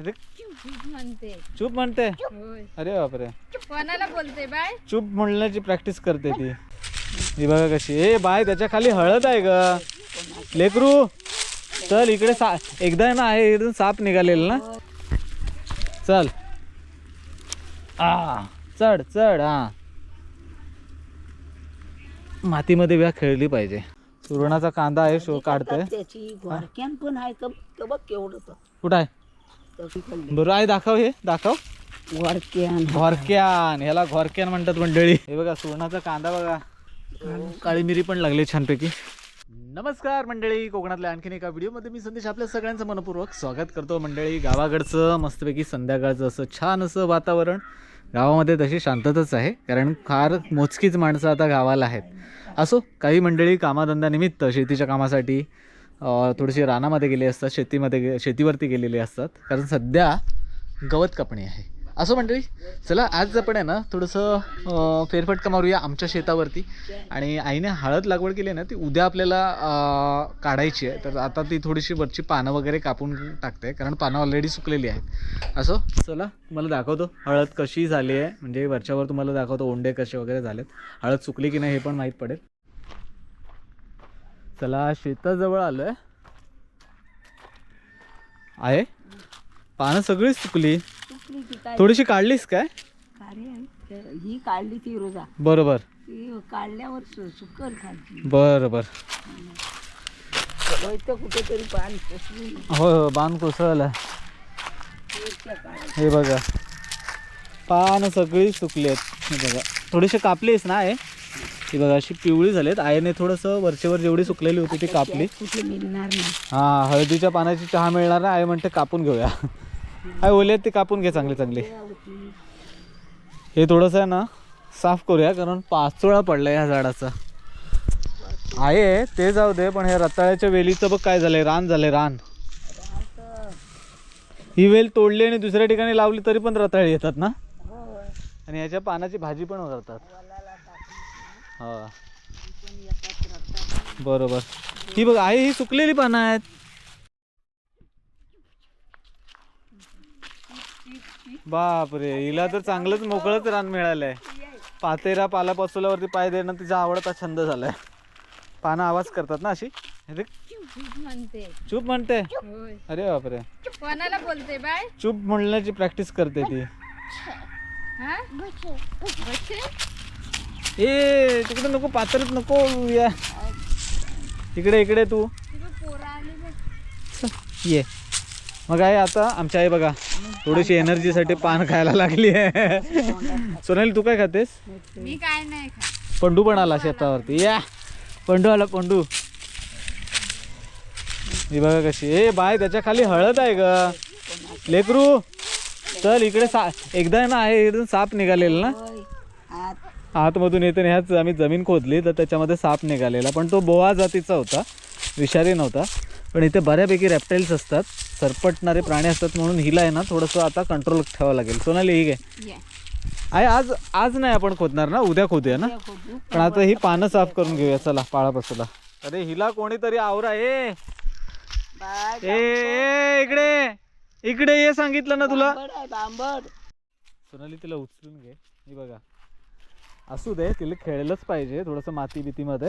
अरे चूप म्हणते. चूप म्हणते? होय अरे बापरे. कोणाला बोलते बाय? चूप म्हणण्याची प्रॅक्टिस करते ती. ही बघा कशी. ए बाय त्याच्याखाली हळद आहे ग. लेकरू चल इकडे सा एकदा आहे ना आहे इकडून साप निघालेला ना. चल. आ चढ चढ हा. मातीमध्ये व्या खेळली पाहिजे. सुरणाचा कांदा आहे शो काढतोय. त्याची घोरक्यान पण आहे तर तर बघ केवढं तर. कुठं आहे. बरं आहे दाखव हे दाखव. घोरक्यान घोरक्यान ह्याला घोरक्यान म्हणतात मंडळी. हे बघा सुरणाचा कांदा बघा. काळी मिरी पण लागली छानपैकी. नमस्कार मंडळी कोकणातल्या आणखीन एका व्हिडिओमध्ये मी संदेश आपल्या सगळ्यांचं मनपूर्वक स्वागत करतो. मंडळी गावाकडचं मस्तपैकी संध्याकाळचं असं छान असं वातावरण. गावामध्ये तशी शांतताच आहे कारण फार मोजकीच माणसं आता गावाला आहेत. असो काही मंडळी कामाधंद्यानिमित्त शेतीच्या कामासाठी थोडीशी रानामध्ये गेले असतात शेतीमध्ये गे शेतीवरती गेलेले असतात. कारण सध्या गवत कापणी आहे. असं मंडळी चला आज आपण आहे ना थोडंसं फेरफटका मारूया आमच्या शेतावरती. आणि आईने हळद लागवड केली आहे ना ती उद्या आपल्याला काढायची आहे. तर आता ती थोडीशी वरची पानं वगैरे कापून टाकते कारण पानं ऑलरेडी सुकलेली आहेत. असो? चला तुम्हाला दाखवतो. हळद कशी झाली आहे म्हणजे वरच्यावर तुम्हाला दाखवतो ओंडे कसे वगैरे झालेत. हळद सुकली की नाही हे पण माहीत पडेल. चला शेताजवळ आलो आहे? आहे पानं सगळी सुकली. सुकली ती काय? थोडीशी काढलीस काय? ही काढली ती रोजा. बरोबर. ती काढल्यावर सु- सुकल खालची. बरं बरं वैत कुठेतरी पान हो हो बाण कोसळला. हे बघा. पानं सगळी सुकली आहेत. हे बघा. थोडीशी कापलीस ना आहे ही बघा अशी पिवळी झालीत. आईने थोडंसं वरचेवर जेवढी सुकलेली होती ती कापली. कुठे मिळणार नाही. हा हळदीच्या पानाची चहा मिळणार आहे आई म्हणते कापून घेऊया. आई ओले आहेत ते कापून घे चांगले चांगले. हे थोडंसं आहे ना साफ करूया कारण पाचोळा पडला ह्या झाडाचा. आहे ते जाऊ दे पण ह्या रताळ्याच्या वेलीचं बघ काय झालंय. रान झालंय रान. ही वेल तोडली आणि दुसऱ्या ठिकाणी लावली तरी पण रताळी येतात ना. आणि ह्याच्या पानाची भाजी पण करतात हा. बरोबर. ही बघ आहे ही सुकलेली पानं आहेत. बापरे हिला तर चांगलंच मोकळंच रान मिळालंय. पातेरा पालापाचोल्यावरती पाय देणं तिचा आवडता छंद झालाय. पानं आवाज करतात ना अशी? चूप म्हणते चूप म्हणते. होय अरे बापरे. कोणाला बोलते बाय? चूप म्हणण्याची प्रॅक्टिस करते ती. ए तिकडे नको पातळीत नको या. इकडे इकडे तू. ये. मग आहे आता आमच्या आई बघा. थोडीशी एनर्जीसाठी पान खायला लागली आहे. सोनाली तू काय खातेस? मी काय नाही पंडू पण आला शेतावरती. या. पंडू आला पंडू. ही बघा कशी. ए बाय त्याच्याखाली हळद आहे ग. लेकरू चल इकडे सा एकदा ना आहे इकडून साप निघालेला ना. आतमधून येते ह्याच आम्ही जमीन खोदली तर त्याच्यामध्ये साप निघालेला. पण तो बोवा जातीचा होता विषारी नव्हता. पण इथे बऱ्यापैकी रेप्टाईल्स असतात सरपटणारे प्राणी असतात म्हणून हिला आहे ना थोडंसं आता कंट्रोल ठेवावं लागेल. सोनाली ही घे. ये आहे आज आज नाही आपण खोदणार ना? उद्या खोदूया ना. पण आता ही पानं साफ करून घेऊया चला पाळापासूला अरे हिला कोणीतरी आवरा ए. इकडे. इकडे ये सांगितलं ना तुला. सोनाली तिला उचलून घे. बघा. असू दे तिला खेळलंच पाहिजे थोडंसं माती भीतीमध्ये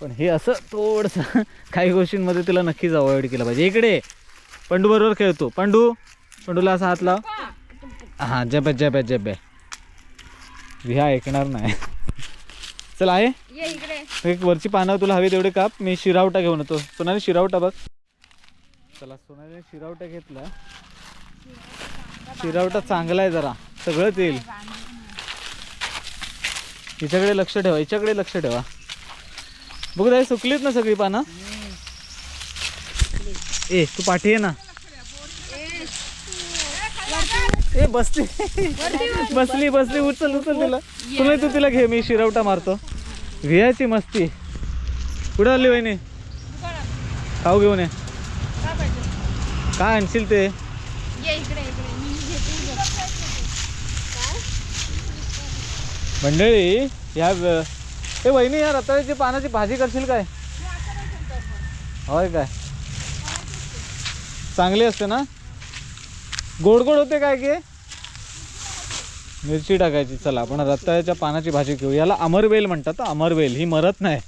पण हे असं थोडंसं काही गोष्टींमध्ये तिला नक्कीच अवॉइड केलं पाहिजे. इकडे पंडू बरोबर खेळतो. पंडू पंडूला असा हात लाव. हां जब जब जब. ह्या ऐकणार नाही. चल आहे एक वरची पानं तुला हवी तेवढे काप. मी शिरावटा घेऊन येतो. सोनाली शिरावटा बघ. चला सोनालीने शिरावटा घेतला. शिरावटा चांगला आहे जरा. सगळंच येईल. हिच्याकडे लक्ष ठेवा हिच्याकडे लक्ष ठेवा. बघू दाई सुकलीत ना सगळी पानं? ए तू पाठी ये ना. ए बसली. बसली बसली उचल उचल तिला. तुम्ही तू तिला घे मी शिरवटा मारतो. घेयाची मस्ती. कुठं आली वहिनी? खाऊ घेऊन ये. काय आणशील ते ये इकडे इकडे मी घेते मंडळी ह्या ए वहिनी या रताळ्याची पानाची भाजी करशील काय? होय काय? चांगली असते ना? गोड गोड होते काय की? मिरची टाकायची. चला आपण रताळ्याच्या पानाची भाजी घेऊ. याला अमरवेल म्हणतात. हं, अमरवेल ही मरत नाही.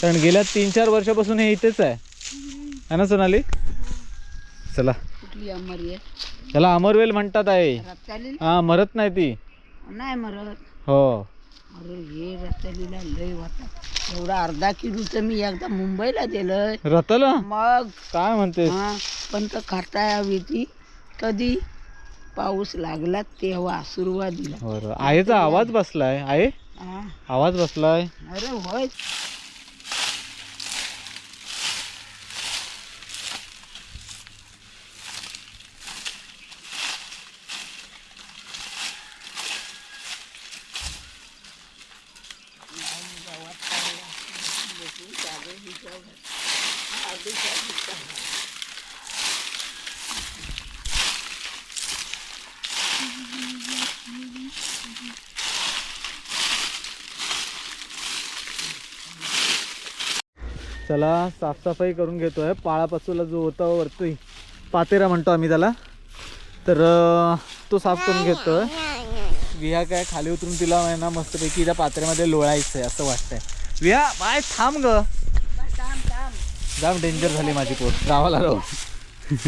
कारण गेल्या तीन चार वर्षापासून हे इथेच आहे. है ना सोनाली? चला. कुठली अमरी आहे याला अमरवेल म्हणतात आहे हा मरत नाही ती. नाही मरत. हो. अरे हे रत्तालीला लय होता एवढा अर्धा किलोचं मी एकदा मुंबईला दिलंय. रताला मग? काय म्हणते हा पण तर खाता यावी ती. कधी? पाऊस लागला तेव्हा सुरुवातीला बरं. आईचा आवाज बसलाय. आहे हा. आवाज बसलाय? अरे होय. चला साफसफाई करून घेतोय. पाळापासूला जो होता वरती पातेरा म्हणतो आम्ही त्याला. तर तो साफ करून घेतोय. विहा काय खाली उतरून तिला आहे ना मस्तपैकी त्या पात्र्यामध्ये आहे असं वाटतंय. विहा बाय थांब ग. जाम डेंजर झाली माझी पोट गावाला राहू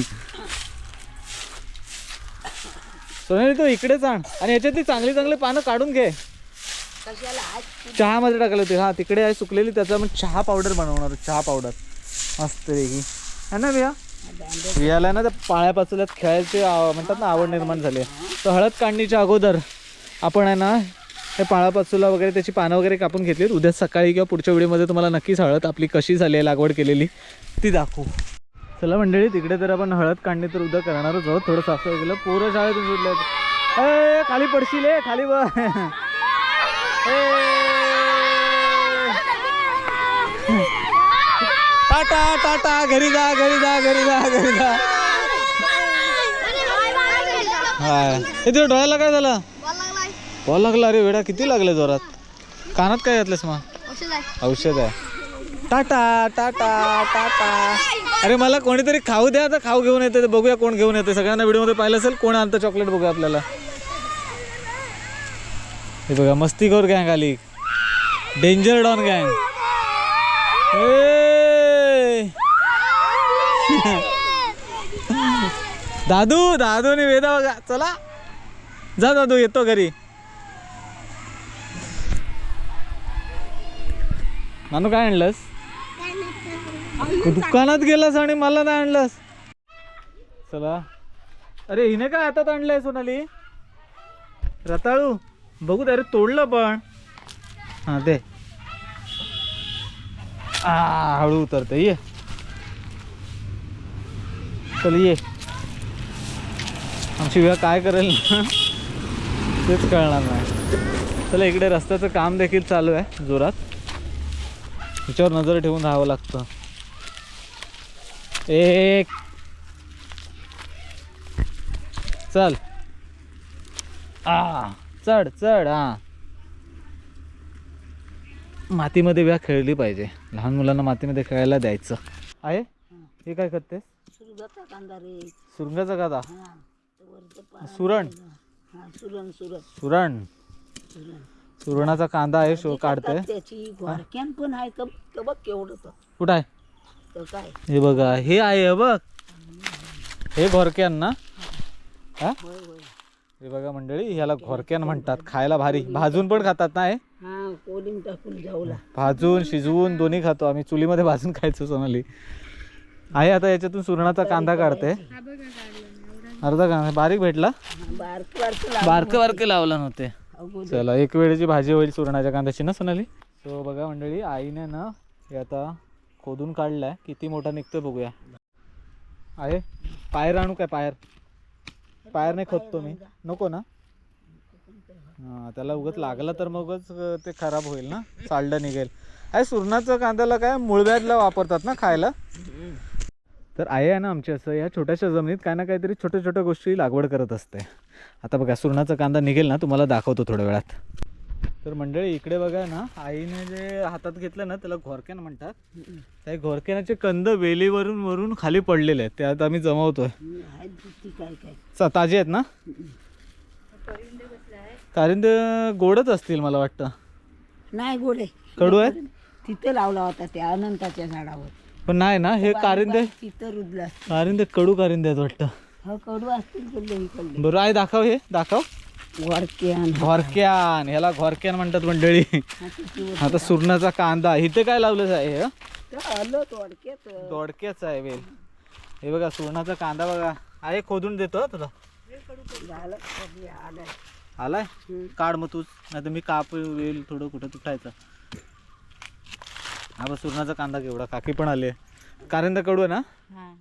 सोनेली तू इकडेच आण. आणि याच्यातली चांगली चांगली पानं काढून घे. चहामध्ये टाकायला होते. हा तिकडे आहे सुकलेली. त्याचा मग चहा पावडर बनवणार चहा पावडर. मस्त वेगळी है ना विया वियाला ना त्या पाळ्या पाचोल्यात खेळायची म्हणतात ना आवड निर्माण झाली. आहे. तर हळद काढणीच्या अगोदर आपण आहे ना हे पाळापाचोला वगैरे त्याची पानं वगैरे कापून घेतली उद्या सकाळी किंवा पुढच्या व्हिडिओमध्ये तुम्हाला नक्कीच हळद आपली कशी झाली आहे लागवड केलेली ती दाखवू. चला मंडळी तिकडे तर आपण हळद काढणी तर उद्या करणारच आहोत. थोडं साफ केलं पोरं शाळेतून सुटले खाली पडशील ए खाली ब. टाटा टाटा घरी जा घरी जा घरी जा घरी जा. हा हे तुझ्या डोळ्याला काय झालं? बॉल लागला अरे वेडा किती लागले जोरात? कानात काय घातलंस मग? औषध आहे. टाटा टाटा टाटा. अरे मला कोणीतरी खाऊ द्या तर खाऊ घेऊन येते बघूया कोण घेऊन येते. सगळ्यांना व्हिडिओमध्ये पाहिलं असेल कोण आणतं चॉकलेट बघूया आपल्याला. हे बघा मस्तीखोर गँग आली. डेंजर डॉन गँग. दादू दादू आणि वेदा बघा. चला. जा दादू येतो घरी. नानू काय आणलंस? दुकानात गेलास आणि मला नाही आणलंस. चला. अरे हिने काय हातात आणलंय सोनाली? रताळू. बघू अरे तोडलं पण. हा दे. आ हळू उतरते ये. चल ये. आमची विवाह काय करेल ना? तेच कळणार नाही. चला इकडे रस्त्याचं काम देखील चालू आहे जोरात. हिच्यावर नजर ठेवून राहावं लागतं. एक. चल. आ. चढ चढ हा. मातीमध्ये व्या खेळली पाहिजे. लहान मुलांना मातीमध्ये खेळायला द्यायचं. आहे हे काय करतेस? सुरगाचा कांदा रे. पा- सुरण? सुरण सुरण. सुरण. सुरण. सुरणाचा कांदा आहे शो काढते त्याची घोरक्यान पण आहे का तर बघ केवढं तर. कुठं आहे? काय? हे बघा हे आहे बघ. हे घोरक्यान ना? हा? हे बघा मंडळी ह्याला घोरक्यान म्हणतात खायला भारी. भाजून पण खातात ना हे? हा कोलिंग टाकून जाऊला भाजून शिजवून दोन्ही खातो. आम्ही चुलीमध्ये भाजून खायचो सोनाली. आहे आता याच्यातून सुरणाचा कांदा काढते. अर्धा कांदा. बारीक भेटला? बारक बारक बारकं लावला नव्हते. चला एक वेळेची भाजी होईल सुरणाच्या कांद्याची ना सोनाली? सो बघा मंडळी आईने ना हे आता खोदून काढलाय. किती मोठा निघतोय बघूया. आहे? पायर आणू काय पायर? पायर नाही खोदतो मी. नको ना? हां त्याला उगत लागला तर मगच ते खराब होईल ना? चालडं निघेल. आहे सुरणाचं कांद्याला काय मुळव्याधला वापरतात ना खायला? तर आई आहे ना आमची असं या छोट्याशा जमिनीत काय ना काहीतरी छोट्या छोट्या गोष्टी लागवड करत असते. आता बघा सुरणाचा कांदा निघेल ना? तुम्हाला दाखवतो थोड्या वेळात. तर मंडळी इकडे बघा ना आईने जे हातात घेतलं ना त्याला घोरक्यान म्हणतात. त्या घोरक्यानाचे कंद वेलीवरून वरून खाली पडलेले आहेत. ते आता आम्ही जमवतोय. च- ताजे आहेत ना? कारिंद गोडच असतील मला वाटतं. नाही गोडे. कडू आहेत? तिथं लावला होता त्या अनंताच्या झाडावर. पण नाही ना हे कारिंदे तिथं रुजला कारिंदे कडू कारिंदे आहेत वाटतं. हो कडू असतील कडले इकडले बरं आई दाखव हे दाखव. वरक्यान घोरक्यान ह्याला घोरक्यान म्हणतात मंडळी. आता सुरणाचा कांदा इथे काय लावलं आहे हे? आलं दोडक्याच आहे वेल. हे बघा सुरणाचा कांदा बघा. आहे खोदून देतो तुला. झालं कधी आलं आलाय. काढ मग तूच नाही तर मी काप वेल थोडं कुठं तुटायचं हा बघ सुरणाचा कांदा केवढा काकी पण आले कारिंदा कडू आहे ना? हा.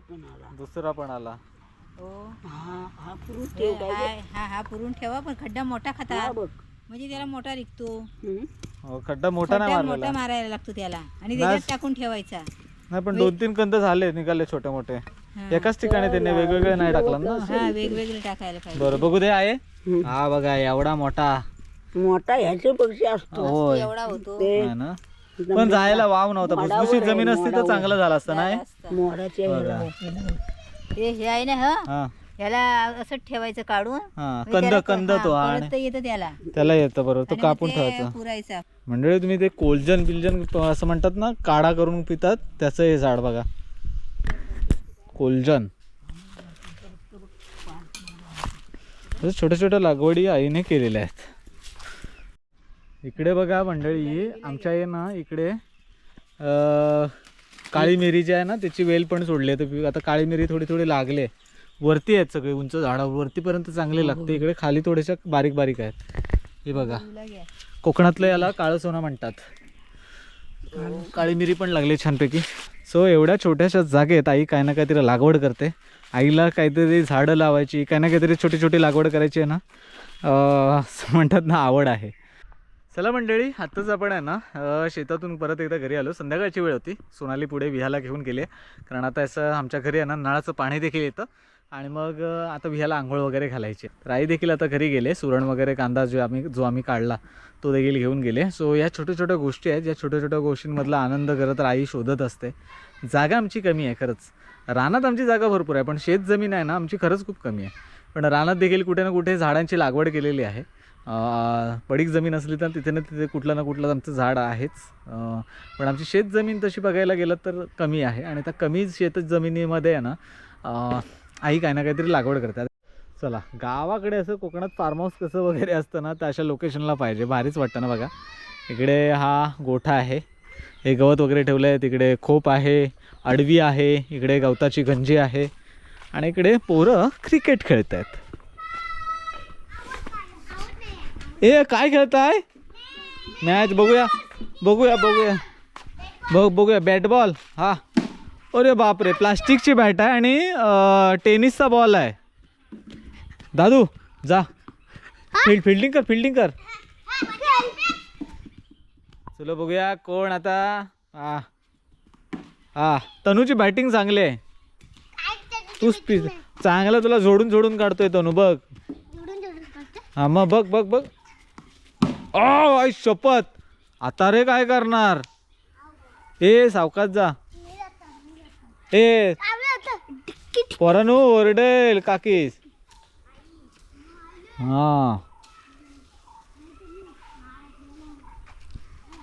पण आला. दुसरा पण आला. हा हा फ्रूट ठेव काय गं? हा हा पुरून ठेवा पण खड्डा मोठा खाता. बघ. म्हणजे त्याला मोठा निघतो. हम्म. हो, खड्डा मोठा नाही खड्डा मारलेला. मोठा मारायला लागतो त्याला. आणि त्याच्यात टाकून ठेवायचा. नाही पण दोन तीन कंद झाले निघाले छोटे मोठे हा. एकाच ठिकाणी त्यांनी वेगवेगळे नाही टाकलं ना? हा वेगवेगळे टाकायला पाहिजे. बरं बघू दे आहे हम्म. हा बघा एवढा मोठा. मोठा ह्याच्या पेक्षा असतो. एवढा होतो. ते ना? पण जायला वाव नव्हता भुसभुशीत जमीन असती तर चांगलं झालं असतं नाही? मोडाच्या बघा. हे हे आहे ना ह? हा. ह्याला असं ठेवायचं काढून हा म्हणजे कंद त्याला- कंद हा, तो आणि येतं त्याला. त्याला येतं बरोबर. तो आणि मग कापून ते ठेवायचा. पुरायचा. मंडळी तुम्ही ते कोलजन बिलजन प- असं म्हणतात ना काढा करून पितात त्याचं हे झाड बघा. कोलजन. छोट्या छोट्या लागवडी आईने केलेल्या आहेत. इकडे बघा मंडळी आमच्या आहे ना इकडे काळी मिरी जी आहे ना त्याची वेल पण सोडली आहे. तर आता काळी मिरी थोडी थोडी लागले. वरती आहेत सगळे उंच झाडावर वरतीपर्यंत चांगले लागते. इकडे खाली थोडेशा बारीक बारीक आहेत. हे बघा. कोकणातलं याला काळं सोनं म्हणतात. काळी मिरी पण लागली छानपैकी. सो एवढ्या छोट्याशा जागेत आई काही ना काहीतरी लागवड करते. आईला काहीतरी झाडं लावायची काही ना काहीतरी छोटी छोटी लागवड करायची आहे ना. असं म्हणतात ना आवड आहे. चला मंडळी आत्ताच आपण आहे ना शेतातून परत एकदा घरी आलो. संध्याकाळची वेळ होती. सोनाली पुढे विहाला घेऊन गेले. कारण आता असं आमच्या घरी आहे ना नळाचं पाणी देखील येतं. आणि मग आता विहाला आंघोळ वगैरे घालायची. तर आई देखील आता घरी गेले. सुरण वगैरे कांदा जो आम्ही जो आम्ही काढला तो देखील घेऊन गेले. सो या छोट्या छोट्या गोष्टी आहेत. या छोट्या छोट्या गोष्टींमधला आनंद खरं तर आई शोधत असते. जागा आमची कमी आहे खरंच. रानात आमची जागा भरपूर आहे. पण शेत जमीन आहे ना आमची खरंच खूप कमी आहे. पण रानात देखील कुठे ना कुठे झाडांची लागवड केलेली आहे. पडीक जमीन असली तर तिथे ना तिथे कुठलं ना कुठलं आमचं झाड आहेच. पण आमची शेत जमीन तशी बघायला गेलं तर कमी आहे आणि त्या कमी शेत जमिनीमध्ये आहे ना आई काही ना काहीतरी लागवड करतात. चला गावाकडे असं कोकणात फार्म हाऊस कसं वगैरे असतं ना तर अशा लोकेशनला पाहिजे. भारीच वाटतं ना बघा. इकडे हा गोठा आहे. हे गवत वगैरे ठेवलं आहे तिकडे खोप आहे अडवी आहे इकडे गवताची गंजी आहे आणि इकडे पोरं क्रिकेट खेळत आहेत ए काय खेळताय? मॅच बघूया बघूया बघूया. बघ बघूया बॅट बॉल हा. अरे बापरे प्लास्टिकची बॅट आहे आणि टेनिसचा बॉल आहे. दादू जा. फील्ड फिल्डिंग कर फिल्डिंग कर. चलो बघूया कोण आता? हा. हा. तनूची बॅटिंग चांगली आहे. तू स्पी चांगलं तुला जोडून जोडून काढतोय तनू बघ. हा मग बघ बघ बघ. ओ आई शपथ. आता रे काय करणार? ए सावकाश जा. ए पोरानू ओरडेल काकीस. हा.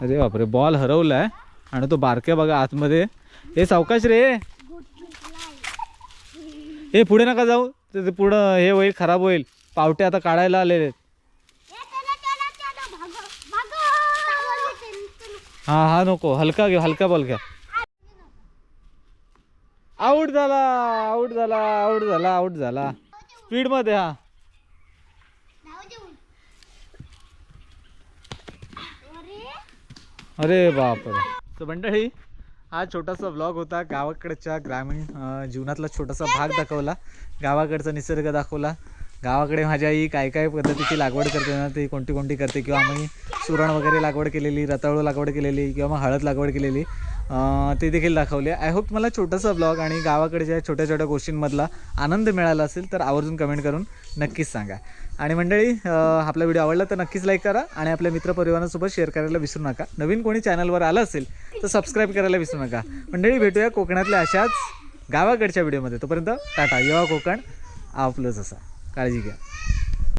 अरे बापरे बॉल हरवलाय. आणि तो बारक्या बघा आतमध्ये. ए सावकाश रे. ए पुढे नका जाऊ. ते ते पुढं हे होईल खराब होईल. पावटे आता काढायला आलेले आहेत. हा हा नको. हलका घे हलका बॉल घ्या. आऊट झाला आऊट झाला आऊट झाला आऊट झाला. स्पीडमध्ये हा. अरे बापरे. तर मंडळी हा छोटासा व्लॉग होता. गावाकडच्या ग्रामीण जीवनातला छोटासा भाग दाखवला. गावाकडचा निसर्ग दाखवला. गावाकडे माझ्या आई काय काय पद्धतीची लागवड करते ना ती कोणती कोणती करते किंवा आम्ही सुरण वगैरे लागवड केलेली रताळू लागवड केलेली किंवा मग हळद लागवड केलेली ते देखील दाखवले. आय होप मला छोटासा ब्लॉग आणि गावाकडच्या छोट्या छोट्या गोष्टींमधला आनंद मिळाला असेल तर आवर्जून कमेंट करून नक्कीच सांगा. आणि मंडळी आपला व्हिडिओ आवडला तर नक्कीच लाईक करा आणि आपल्या मित्रपरिवारांसोबत शेअर करायला विसरू नका. नवीन कोणी चॅनलवर आलं असेल तर सबस्क्राईब करायला विसरू नका. मंडळी भेटूया कोकणातल्या अशाच गावाकडच्या व्हिडिओमध्ये तोपर्यंत टाटा. युवा कोकण आपलंच असा काळजी घ्या